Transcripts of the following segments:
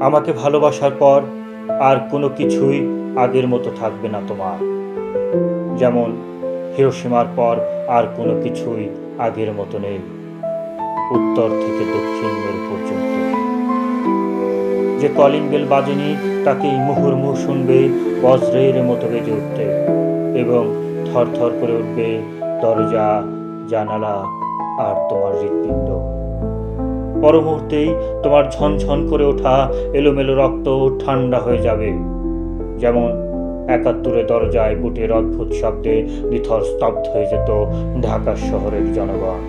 আমাকে ভালোবাসার পর আর কোনো কিছুই আগের মতো থাকবে না তোমার। যেমন হিরোসীমার পর আর কোনো কিছুই আগের মতো নেই, উত্তর থেকে দক্ষিণ মেরু পর্যন্ত। যে কলিং বেল বাজেনি, তাকে মুহুর্মুহ শুনবে, বজ্রের মতো বেজে উঠতে এবং থরথর করে উঠবে, দরজা, জানালা আর তোমার হৃৎপিণ্ড। পর মুহূর্তেই তোমার ঝনঝন করে ওঠা এলোমেলো রক্ত ঠান্ডা হয়ে যাবে। যেমন একাত্তরে দরজায় বুটের অদ্ভুত শব্দে নিথর স্তব্ধ হয়ে যেত ঢাকা শহরের জনগণ।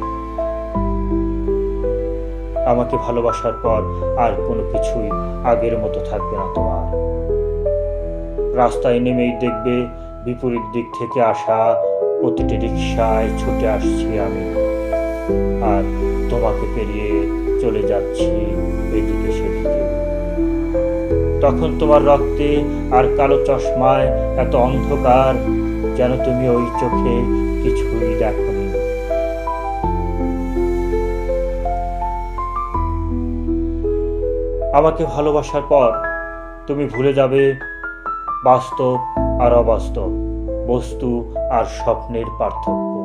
আমাকে ভালোবাসার পর আর কোনো কিছুই আগের মতো থাকবে না তোমার। রাস্তায় নেমেই দেখবে বিপরীত দিক থেকে আসা প্রতিটি রিক্সায় ছুটে আসছি আমি। আর তোমাকে পেরিয়ে চলে যাচ্ছি এদিকে সেদিকে। তখন তোমার রক্তে আর কালো চশমায় এত অন্ধকার যেন তুমি ওই চোখে কিছুই দেখনি। আমাকে ভালোবাসার পর তুমি ভুলে যাবে বাস্তব আর অবাস্তব, বস্তু আর স্বপ্নের পার্থক্য।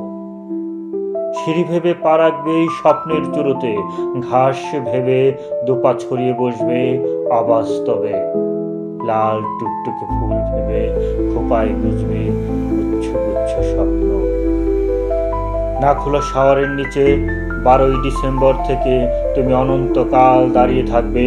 সিঁড়ি ভেবে পা রাখবে এই স্বপ্নের চুরোতে ঘাস ভেবে দুপা ছড়িয়ে বসবে অবাস্তবে। লাল টুকটুকে ফুল ভেবে খোপায় গুজবে গুচ্ছ গুচ্ছ স্বপ্ন। না খোলা শাওয়ারের নিচে বারোই ডিসেম্বর থেকে তুমি অনন্তকাল দাঁড়িয়ে থাকবে।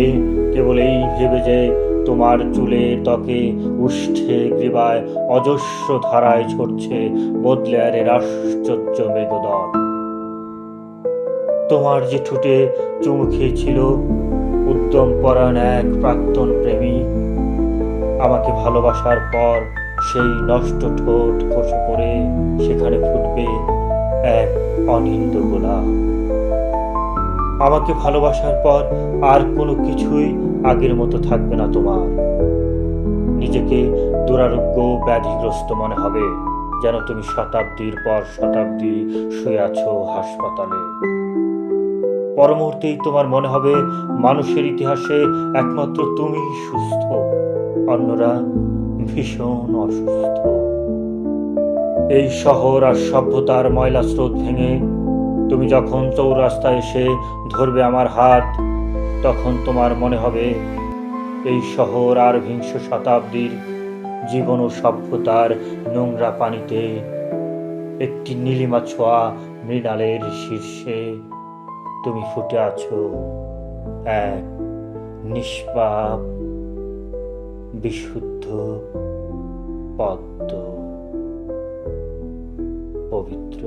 কেবল এই ভেবে যে তোমার চুলে ত্বকে উষ্ঠে গ্রীবায় অজস্র ধারায় ঝরছে বদলেয়ারের আশ্চর্য মেঘদর। তোমার যে ঠোঁটে চুমু খেয়েছিল উদ্যম পরায়ণ এক প্রাক্তন প্রেমী। আমাকে ভালোবাসার পর সেই নষ্ট ঠোঁট খসে পড়ে, সেখানে ফুটবে এক অনিন্দ গোলাপ। আমাকে ভালোবাসার পর আর কোনো কিছুই আগের মতো থাকবে না তোমার। নিজেকে দুরারোগ্য ব্যাধিগ্রস্ত মনে হবে, যেন তুমি শতাব্দীর পর শতাব্দী শুয়ে আছো হাসপাতালে। পরমুহূর্তেই তোমার মনে হবে মানুষের ইতিহাসে একমাত্র তুমি সুস্থ। অন্যরা ভীষণ অসুস্থ। এই শহর আর সভ্যতার ময়লা স্রোত ভেঙে তুমি যখন চৌরাস্তায় এসে ধরবে আমার হাত, তখন তোমার মনে হবে এই শহর আর বিংশ শতাব্দীর জীবন ও সভ্যতার নোংরা পানিতে একটি নীলিমা ছোঁয়া মৃণালের শীর্ষে। তুমি ফুটে আছো এক নিষ্পাপ বিশুদ্ধ পদ্ম পবিত্র